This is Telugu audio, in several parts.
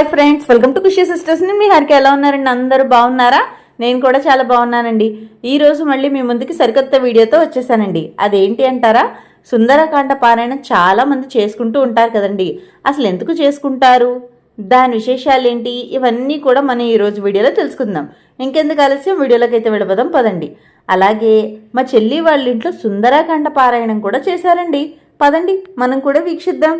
Hi friends welcome to Khushi సిస్టర్స్ని మీ హరికి ఎలా ఉన్నారండి? అందరూ బాగున్నారా? నేను కూడా చాలా బాగున్నానండి. ఈరోజు మళ్ళీ మీ ముందుకి సరికొత్త వీడియోతో వచ్చేసానండి. అదేంటి అంటారా? సుందరకాండ పారాయణం చాలా మంది చేసుకుంటూ ఉంటారు కదండి. అసలు ఎందుకు చేసుకుంటారు? దాని విశేషాలు ఏంటి? ఇవన్నీ కూడా మనం ఈరోజు వీడియోలో తెలుసుకుందాం. ఇంకెందుకు ఆలస్యం? వీడియోలోకి అయితే వెళ్ళబోదాం పదండి. అలాగే మా చెల్లి వాళ్ళ ఇంట్లో సుందరకాండ పారాయణం కూడా చేశారండి. పదండి మనం కూడా వీక్షిద్దాం.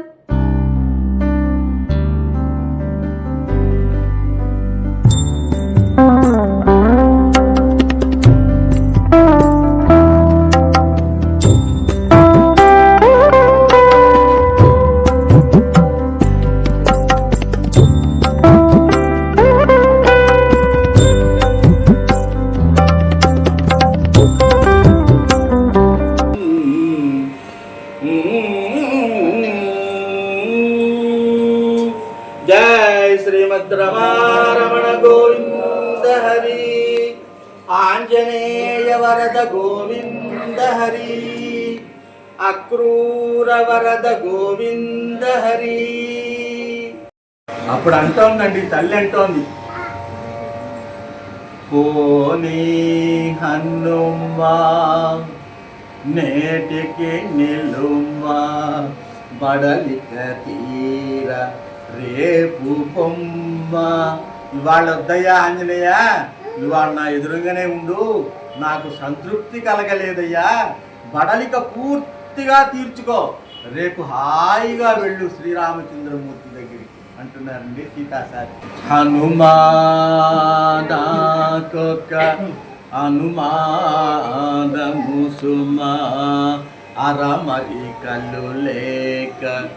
శ్రీమద్ రమారమణ గోవింద హరి ఆంజనేయ వరద గోవింద హరి అక్రూర వరద గోవింద హరి అప్పుడు అంటోందండి తల్లి అంటోంది పోనీ హన్నుమా నేటికి నిలుమా బడలిక తీరా రేపు బొమ్మ. ఇవాళ వద్దయ్యా ఆంజనేయ. ఇవాళ నా ఎదురుగానే ఉండు. నాకు సంతృప్తి కలగలేదయ్యా. బడలిక పూర్తిగా తీర్చుకో. రేపు హాయిగా వెళ్ళు శ్రీరామచంద్రమూర్తి దగ్గరికి. అంటున్నారండి సీతాసారి హనుమానాకొక అనుమానము సుమా అరమరికలు లేక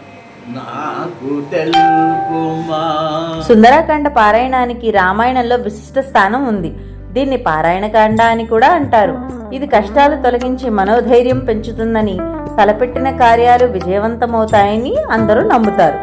సుందరకాండ పారాయణానికి రామాయణంలో విశిష్ట స్థానం ఉంది. దీన్ని పారాయణకాండ అని కూడా అంటారు. ఇది కష్టాలు తొలగించి మనోధైర్యం పెంచుతుందని తలపెట్టిన కార్యాలు విజయవంతమవుతాయని అందరూ నమ్ముతారు.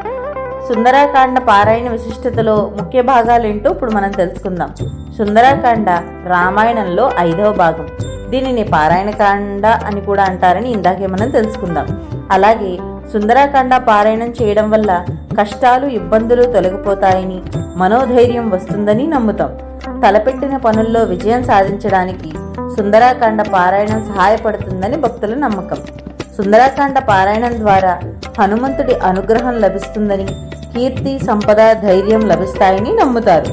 సుందరకాండ పారాయణ విశిష్టతలో ముఖ్య భాగాలేంటో ఇప్పుడు మనం తెలుసుకుందాం. సుందరకాండ రామాయణంలో ఐదవ భాగం. దీనిని పారాయణకాండ అని కూడా అంటారని ఇందాకే మనం తెలుసుకుందాం. అలాగే సుందరాకాండ పారాయణం చేయడం వల్ల కష్టాలు ఇబ్బందులు తొలగిపోతాయని మనోధైర్యం వస్తుందని నమ్ముతాం. తలపెట్టిన పనుల్లో విజయం సాధించడానికి సుందరాకాండ పారాయణం సహాయపడుతుందని భక్తుల నమ్మకం. సుందరాకాండ పారాయణం ద్వారా హనుమంతుడి అనుగ్రహం లభిస్తుందని కీర్తి సంపద ధైర్యం లభిస్తాయని నమ్ముతారు.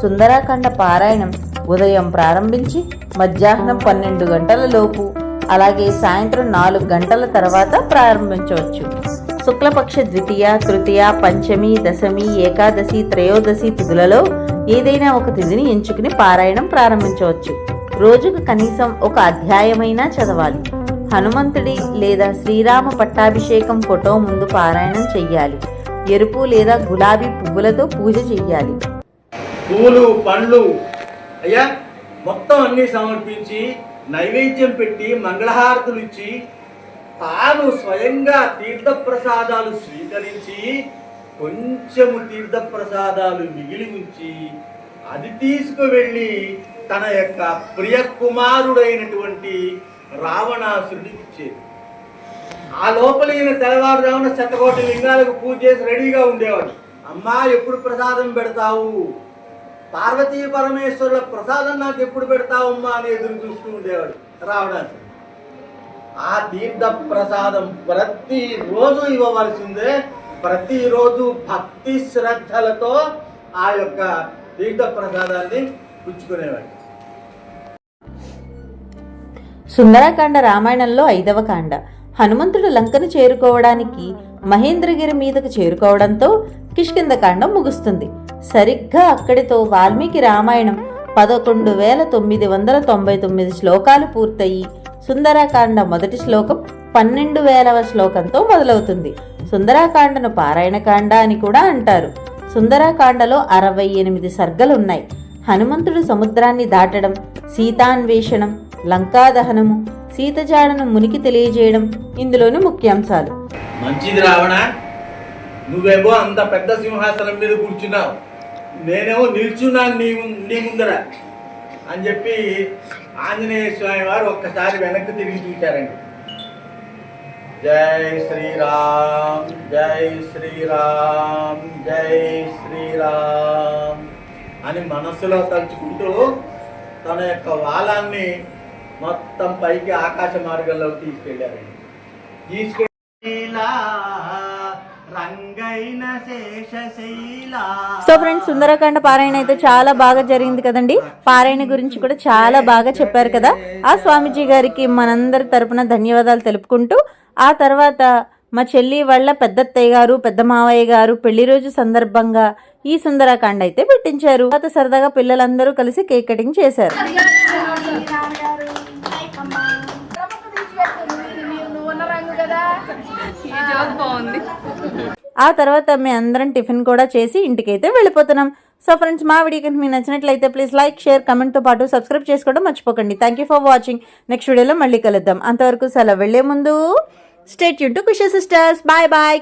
సుందరాకాండ పారాయణం ఉదయం ప్రారంభించి మధ్యాహ్నం పన్నెండు గంటల లోపు అలాగే సాయంత్రం నాలుగు గంటల తర్వాత ప్రారంభించవచ్చు. శుక్లపక్ష ద్వితీయ తృతీయ పంచమి దశమి ఏకాదశి త్రయోదశి తిథులలో ఏదైనా ఒక తిథిని ఎంచుకుని పారాయణం ప్రారంభించవచ్చు. రోజుకు కనీసం ఒక అధ్యాయమైనా చదవాలి. హనుమంతుడి లేదా శ్రీరామ పట్టాభిషేకం ఫోటో ముందు పారాయణం చెయ్యాలి. ఎరుపు లేదా గులాబీ పువ్వులతో పూజ చెయ్యాలి. పూలు పండ్లు అయ్యా మొత్తం అన్ని సమర్పించి నైవేద్యం పెట్టి మంగళహారతులు ఇచ్చి తాను స్వయంగా తీర్థప్రసాదాలు స్వీకరించి కొంచెము తీర్థప్రసాదాలు మిగిలి ఉంచి అది తీసుకువెళ్ళి తన యొక్క ప్రియ కుమారుడైనటువంటి రావణాసురుడికి ఇచ్చేది. ఆ లోపల ఈయన తెల్లవారుజామున శతకోటి లింగాలకు పూజ చేసి రెడీగా ఉండేవాడు. అమ్మా ఎప్పుడు ప్రసాదం పెడతావు? పార్వతీ పరమేశ్వరుల ప్రసాదం నాకు ఎప్పుడు పెడతావమ్మా? అని ఎదురు చూస్తూ ఉండేవాడు రావడానికి ఆ తీర్థ ప్రసాదం ప్రతి రోజు ఇవ్వవలసిందే. ప్రతిరోజు భక్తి శ్రద్ధలతో ఆ యొక్క తీర్థ ప్రసాదాన్ని పుచ్చుకునేవాడు. సుందరకాండ రామాయణంలో ఐదవ కాండ. హనుమంతుడు లంకను చేరుకోవడానికి మహేంద్రగిరి మీదకు చేరుకోవడంతో కిష్కిందకాండం ముగుస్తుంది. సరిగ్గా అక్కడితో వాల్మీకి రామాయణం పదకొండు వేల తొమ్మిది వందల తొంభై తొమ్మిది శ్లోకాలు పూర్తయి. సుందరకాండ మొదటి శ్లోకం పన్నెండు వేలవ శ్లోకంతో మొదలవుతుంది. సుందరకాండను పారాయణకాండ అని కూడా అంటారు. సుందరకాండలో అరవై ఎనిమిది సర్గలున్నాయి. హనుమంతుడు సముద్రాన్ని దాటడం సీతాన్వేషణం లంకాదహనము సీతజాడను మునికి తెలియజేయడం ఇందులోని ముఖ్యాంశాలు. మంచిది రావణ నువ్వేమో అంత పెద్ద సింహాసనం మీద కూర్చున్నావు. నేనేమో నిల్చున్నాను నీ నీ ముందర అని చెప్పి ఆంజనేయ స్వామి వారు ఒక్కసారి వెనక్కి తిరిగి చూశారండి జై శ్రీరామ్ జై శ్రీరామ్ జై శ్రీరామ్ అని మనస్సులో తలుచుకుంటూ తన యొక్క వాలాన్ని మొత్తం పైకి ఆకాశ మార్గంలోకి తీసుకెళ్ళారండి. తీసుకెళ్ళి సో ఫ్రెండ్స్ సుందరకాండ పారాయణ అయితే చాలా బాగా జరిగింది కదండి. పారాయణ గురించి కూడా చాలా బాగా చెప్పారు కదా. ఆ స్వామీజీ గారికి మనందరి తరపున ధన్యవాదాలు తెలుపుకుంటూ ఆ తర్వాత మా చెల్లి వాళ్ళ పెద్దత్తయ్య గారు పెద్ద మావయ్య గారు పెళ్ళి రోజు సందర్భంగా ఈ సుందరకాండ అయితే పెట్టించారు. తర్వాత సరదాగా పిల్లలందరూ కలిసి కేక్ కటింగ్ చేశారు. ఆ తర్వాత మేము అందరం టిఫిన్ కూడా చేసి ఇంటికైతే వెళ్ళిపోతున్నాం. సో ఫ్రెండ్స్ మా వీడియో కనుక మీకు నచ్చినట్లయితే ప్లీజ్ లైక్ షేర్ కమెంట్తో పాటు సబ్స్క్రైబ్ చేసుకోవడం మర్చిపోకండి. Thank you for watching next వీడియోలో మళ్ళీ కలుద్దాం. అంతవరకు సెలవు వెళ్ళే ముందు stay Yoon to Kusha sisters bye bye